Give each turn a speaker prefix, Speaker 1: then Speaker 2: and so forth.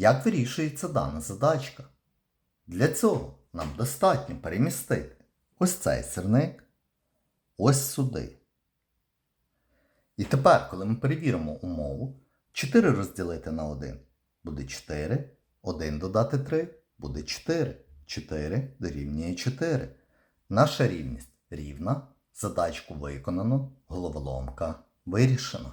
Speaker 1: Як вирішується дана задачка? Для цього нам достатньо перемістити ось цей сирник ось сюди. І тепер, коли ми перевіримо умову, 4 розділити на 1 буде 4, 1 додати 3 буде 4. 4 дорівнює 4. Наша рівність рівна, задачку виконано, головоломка вирішена.